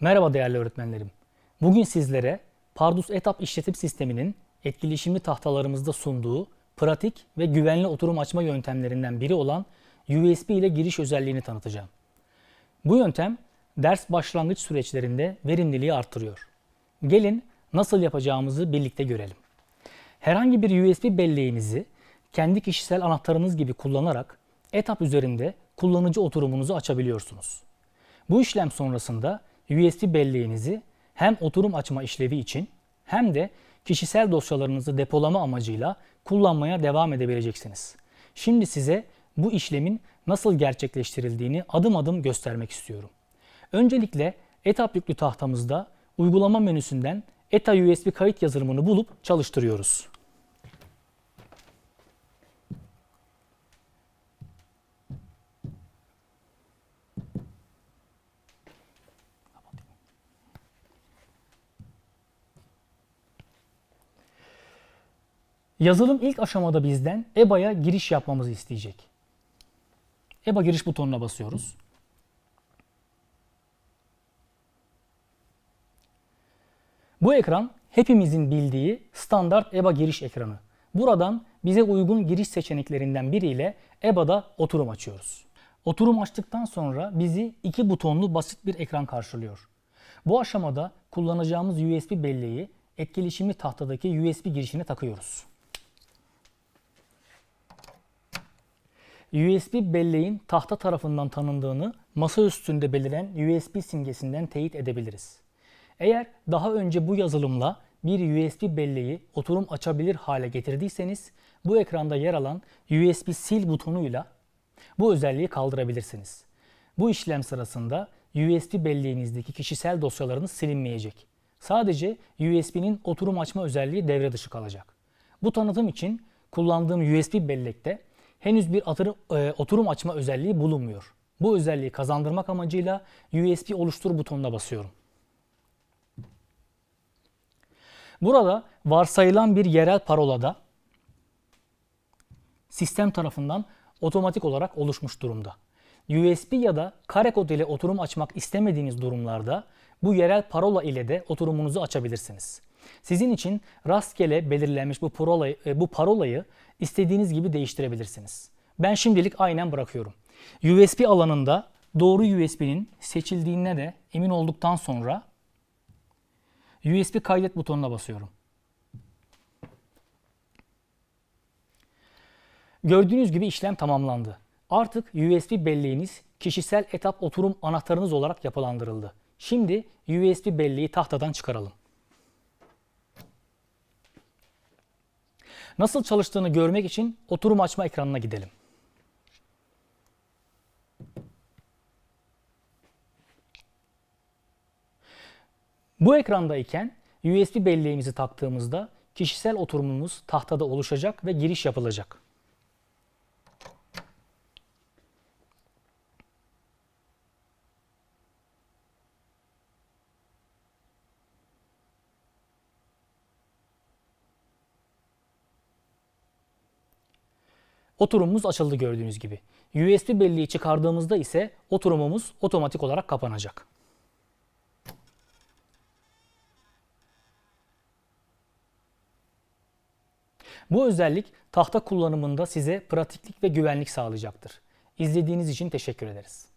Merhaba değerli öğretmenlerim. Bugün sizlere Pardus Etap işletim sisteminin etkileşimli tahtalarımızda sunduğu pratik ve güvenli oturum açma yöntemlerinden biri olan USB ile giriş özelliğini tanıtacağım. Bu yöntem ders başlangıç süreçlerinde verimliliği artırıyor. Gelin nasıl yapacağımızı birlikte görelim. Herhangi bir USB belleğinizi kendi kişisel anahtarınız gibi kullanarak etap üzerinde kullanıcı oturumunuzu açabiliyorsunuz. Bu işlem sonrasında USB belleğinizi hem oturum açma işlevi için hem de kişisel dosyalarınızı depolama amacıyla kullanmaya devam edebileceksiniz. Şimdi size bu işlemin nasıl gerçekleştirildiğini adım adım göstermek istiyorum. Öncelikle etap yüklü tahtamızda uygulama menüsünden ETA USB kayıt yazılımını bulup çalıştırıyoruz. Yazılım ilk aşamada bizden EBA'ya giriş yapmamızı isteyecek. EBA giriş butonuna basıyoruz. Bu ekran hepimizin bildiği standart EBA giriş ekranı. Buradan bize uygun giriş seçeneklerinden biriyle EBA'da oturum açıyoruz. Oturum açtıktan sonra bizi iki butonlu basit bir ekran karşılıyor. Bu aşamada kullanacağımız USB belleği etkileşimli tahtadaki USB girişine takıyoruz. USB belleğin tahta tarafından tanındığını masa üstünde beliren USB simgesinden teyit edebiliriz. Eğer daha önce bu yazılımla bir USB belleği oturum açabilir hale getirdiyseniz bu ekranda yer alan USB sil butonuyla bu özelliği kaldırabilirsiniz. Bu işlem sırasında USB belleğinizdeki kişisel dosyalarınız silinmeyecek. Sadece USB'nin oturum açma özelliği devre dışı kalacak. Bu tanıtım için kullandığım USB bellekte henüz bir atırı, e, oturum açma özelliği bulunmuyor. Bu özelliği kazandırmak amacıyla USB oluştur butonuna basıyorum. Burada varsayılan bir yerel parolada sistem tarafından otomatik olarak oluşmuş durumda. USB ya da kare kod ile oturum açmak istemediğiniz durumlarda bu yerel parola ile de oturumunuzu açabilirsiniz. Sizin için rastgele belirlenmiş bu parolayı, e, bu parolayı istediğiniz gibi değiştirebilirsiniz. Ben şimdilik aynen bırakıyorum. USB alanında doğru USB'nin seçildiğine de emin olduktan sonra USB kaydet butonuna basıyorum. Gördüğünüz gibi işlem tamamlandı. Artık USB belleğiniz kişisel etap oturum anahtarınız olarak yapılandırıldı. Şimdi USB belleği tahtadan çıkaralım. Nasıl çalıştığını görmek için oturum açma ekranına gidelim. Bu ekrandayken USB belleğimizi taktığımızda kişisel oturumumuz tahtada oluşacak ve giriş yapılacak. Oturumumuz açıldı gördüğünüz gibi. USB belleği çıkardığımızda ise oturumumuz otomatik olarak kapanacak. Bu özellik tahta kullanımında size pratiklik ve güvenlik sağlayacaktır. İzlediğiniz için teşekkür ederiz.